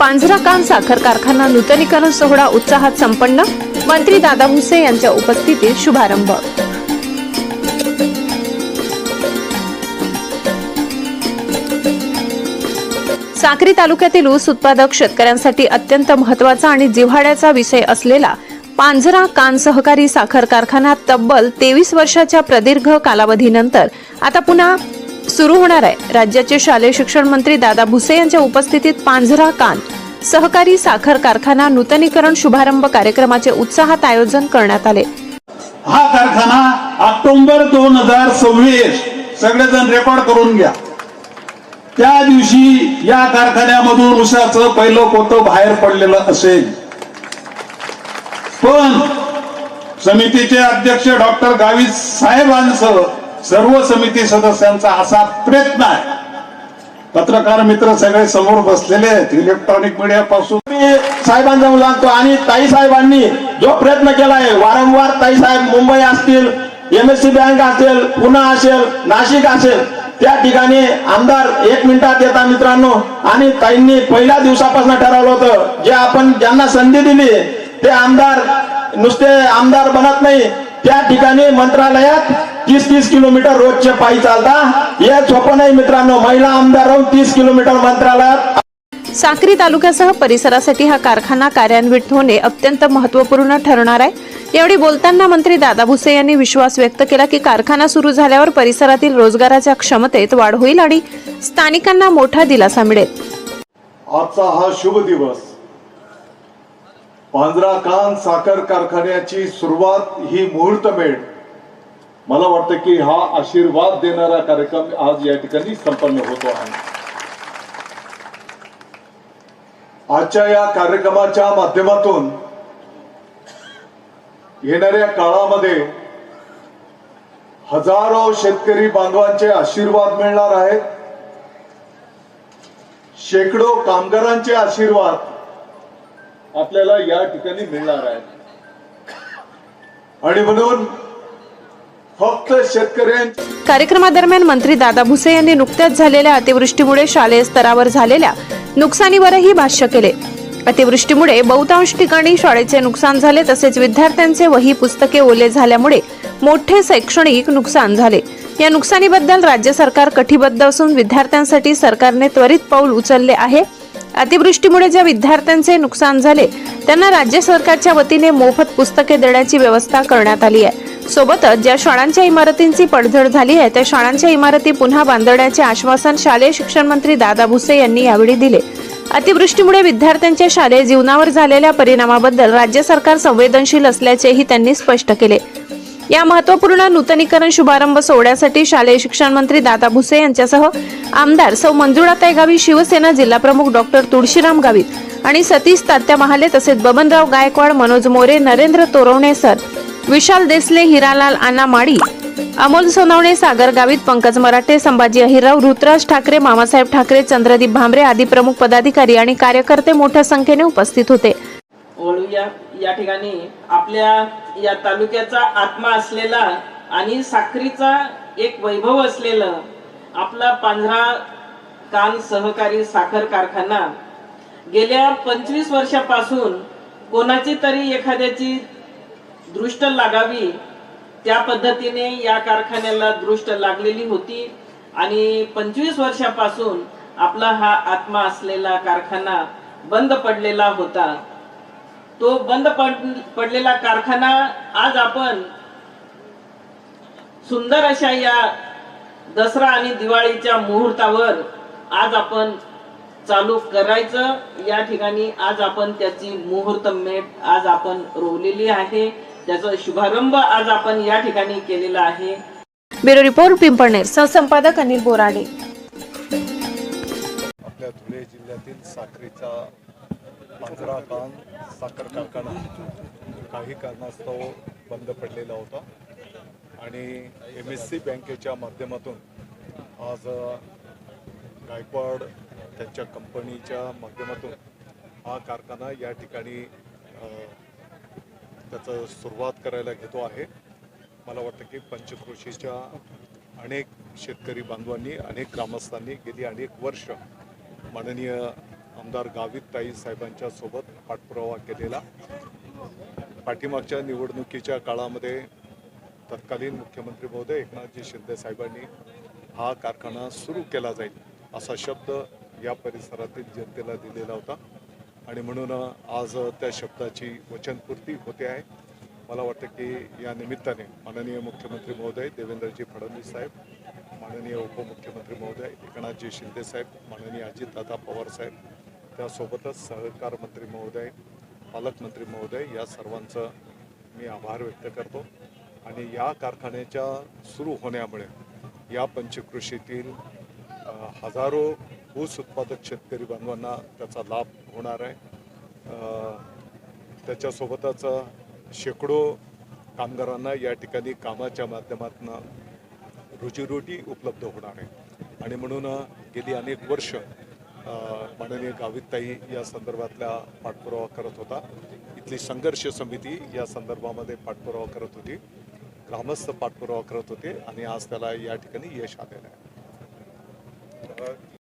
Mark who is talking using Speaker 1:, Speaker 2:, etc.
Speaker 1: पांझरा कान साखर कारखाना नूतनीकरण सोहळा उत्साहात संपन्न. मंत्री दादा भुसे यांच्या उपस्थितीत शुभारंभ. साक्री तालुक्यातील ऊस उत्पादक शेतकऱ्यांसाठी अत्यंत महत्त्वाचा आणि जिव्हाळ्याचा विषय असलेला पांझरा कान सहकारी साखर कारखाना तब्बल तेवीस वर्षाच्या प्रदीर्घ कालावधीनंतर आता पुन्हा सुरू होणार आहे. राज्याचे शालेय शिक्षण मंत्री दादा भुसे यांच्या उपस्थितीत पांझरा कान सहकारी साखर कारखाना नूतनीकरण शुभारंभ कार्यक्रमाचे उत्साहात आयोजन करण्यात आले.
Speaker 2: हा कारखाना ऑक्टोबर दोन हजार सव्वीस सगळेजण रेकॉर्ड करून घ्या. त्या दिवशी या कारखान्यामधून उसाचं पहिलं कोतं बाहेर पडलेलं असेल. पण समितीचे अध्यक्ष डॉक्टर गावित साहेबांसह सर्व समिती सदस्यांचा असा प्रयत्न आहे. पत्रकार मित्र सगळे समोर बसलेले आहेत. इलेक्ट्रॉनिक मीडिया पासून.
Speaker 3: मी साहेबांचा सांगतो आणि ताई साहेबांनी जो प्रयत्न केला आहे वारंवार ताई साहेब मुंबई असतील एमएससी बँक असेल पुणे असेल नाशिक असेल त्या ठिकाणी आमदार एक मिनिटात येतात मित्रांनो. आणि ताईंनी पहिल्या दिवसापासून ठरवलं होतं जे आपण ज्यांना संधी दिली ते आमदार नुसते आमदार बनत नाही. त्या ठिकाणी मंत्रालयात तीस तीस किलोमीटर रोजचे पायी चालता. हे सोपं नाही मित्रांनो महिला आमदार राहून तीस किलोमीटर मंत्रालयात.
Speaker 1: साक्री तालुक्यासह परिसरासाठी हा कारखाना कार्यान्वित होणे अत्यंत महत्त्वपूर्ण ठरणार आहे. यावेळी बोलताना मंत्री दादा भुसे यांनी विश्वास व्यक्त केला की कारखाना सुरू झाल्यावर परिसरातील रोजगाराच्या क्षमतेत वाढ होईल आणि स्थानिकांना मोठा दिलासा मिळेल.
Speaker 4: आजचा हा शुभ दिवस पांजरा कान साखर कारखान्याची सुरुवात ही मुहूर्तमेढ मला वाटतं की हा आशीर्वाद देणारा कार्यक्रम आज या ठिकाणी संपन्न होतो आहे. आजच्या या कार्यक्रमाच्या माध्यमातून येणाऱ्या काळामध्ये हजारो शेतकरी बांधवांचे आशीर्वाद मिळणार आहेत. शेकडो कामगारांचे आशीर्वाद आपल्याला या ठिकाणी मिळणार आहेत. आणि म्हणून फक्त शेतकऱ्यांच्या
Speaker 1: कार्यक्रमादरम्यान मंत्री दादा भुसे यांनी नुकत्याच झालेल्या अतिवृष्टीमुळे शालेय स्तरावर झालेल्या नुकसानीवरही भाष्य केले. अतिवृष्टीमुळे बहुतांश ठिकाणी शाळेचे नुकसान झाले तसेच विद्यार्थ्यांचे वही पुस्तके ओले झाल्यामुळे मोठे शैक्षणिक नुकसान झाले. या नुकसानीबद्दल राज्य सरकार कटिबद्ध असून विद्यार्थ्यांसाठी सरकारने त्वरित पाऊल उचलले आहे. अतिवृष्टीमुळे ज्या विद्यार्थ्यांचे नुकसान झाले त्यांना राज्य सरकारच्या वतीने मोफत पुस्तके देण्याची व्यवस्था करण्यात आली आहे. सोबतच ज्या शाळांच्या इमारतींची पडझड झाली आहे त्या शाळांच्या इमारती पुन्हा बांधण्याचे आश्वासन शालेय शिक्षण मंत्री दादा भुसे यांनी यावेळी दिले. अतिवृष्टीमुळे विद्यार्थ्यांच्या शालेय जीवनावर झालेल्या परिणामाबद्दल राज्य सरकार संवेदनशील असल्याचेही त्यांनी स्पष्ट केले. या महत्त्वपूर्ण नूतनीकरण शुभारंभ सोहळ्यासाठी शालेय शिक्षण मंत्री दादा भुसे यांच्यासह आमदार सौ मंजुळाताई गावी शिवसेना जिल्हाप्रमुख डॉक्टर तुळशीराम गावित आणि सतीश तात्या महाले तसेच बबनराव गायकवाड मनोज मोरे नरेंद्र तोरवणे सर विशाल देसले हिरालाल आना माडी अमोल सोनवणे सागर गावित पंकज मराठे संभाजी अहिराव ऋतराज ठाकरे मामासाहेब ठाकरे चंद्रदीप भांबरे आदी प्रमुख पदाधिकारी आणि कार्यकर्ते मोठ्या संख्येने उपस्थित होते.
Speaker 5: या ठिकाणी आपल्या या तालुक्याचा आत्मा असलेला आणि साखरीचा एक वैभव असलेलं आपला पांढरा कान सहकारी साखर कारखाना गेल्या पंचवीस वर्षापासून कोणाची तरी एखाद्याची दृष्ट लागावी त्या पद्धतीने या कारखान्याला दृष्ट लागलेली होती आणि पंचवीस वर्षापासून आपला हा आत्मा असलेला कारखाना बंद पडलेला होता. तो बंद पड- पडलेला कारखाना आज आपण सुंदर अशा या दसरा आणि दिवाळीच्या मुहूर्तावर आज आपण चालू करायचं. या ठिकाणी आज आपण त्याची मुहूर्त मेट आज आपण रोवलेली आहे. त्याचा शुभारंभ आज आपण या ठिकाणी केलेला आहे.
Speaker 1: ब्युरो रिपोर्ट पिंपळनेर सहसंपादक अनिल बोराडे.
Speaker 4: आपल्या धुळे जिल्ह्यातील साखरेचा पांजरा कान साखर कारखाना. काही कारणास्तव बंद पडलेला होता. आणि एम एस सी बँकेच्या माध्यमातून आज गायकवाड त्यांच्या कंपनीच्या माध्यमातून हा कारखाना या ठिकाणी त्याचं सुरुवात करायला घेतो आहे. मला वाटतं की पंचक्रोशीच्या अनेक शेतकरी बांधवांनी अनेक ग्रामस्थांनी गेली अनेक वर्ष माननीय आमदार गावित ताई साहेबांच्या सोबत पाठपुरावा केलेला. पाठीमागच्या निवडणुकीच्या काळामध्ये तत्कालीन मुख्यमंत्री महोदय एकनाथजी शिंदे साहेबांनी हा कारखाना सुरू केला जाईल असा शब्द या परिसरातील जनतेला दिलेला होता. आणि म्हणून आज त्या शब्दाची वचनपूर्ती होते आहे. मला वाटतं की या निमित्ताने माननीय मुख्यमंत्री महोदय देवेंद्रजी फडणवीस साहेब माननीय उपमुख्यमंत्री महोदय एकनाथजी शिंदे साहेब माननीय अजितदादा पवार साहेब त्यासोबतच सहकार मंत्री महोदय पालकमंत्री महोदय या सर्वांचं मी आभार व्यक्त करतो. आणि या कारखान्याच्या सुरू होण्यामुळे या पंचकृषीतील हजारो ऊस उत्पादक शेतकरी बांधवांना त्याचा लाभ होणार आहे. त्याच्यासोबतच शेकडो कामगारांना या ठिकाणी कामाच्या माध्यमातून रोजीरोटी उपलब्ध होणार आहे. आणि म्हणून गेली अनेक वर्ष माननीय गावितताई या संदर्भातल्या पाठपुरावा करत होता. इथली संघर्ष समिती या संदर्भामध्ये पाठपुरावा करत होती. ग्रामस्थ पाठपुरावा करत होते आणि आज त्याला या ठिकाणी यश आलेलं आहे.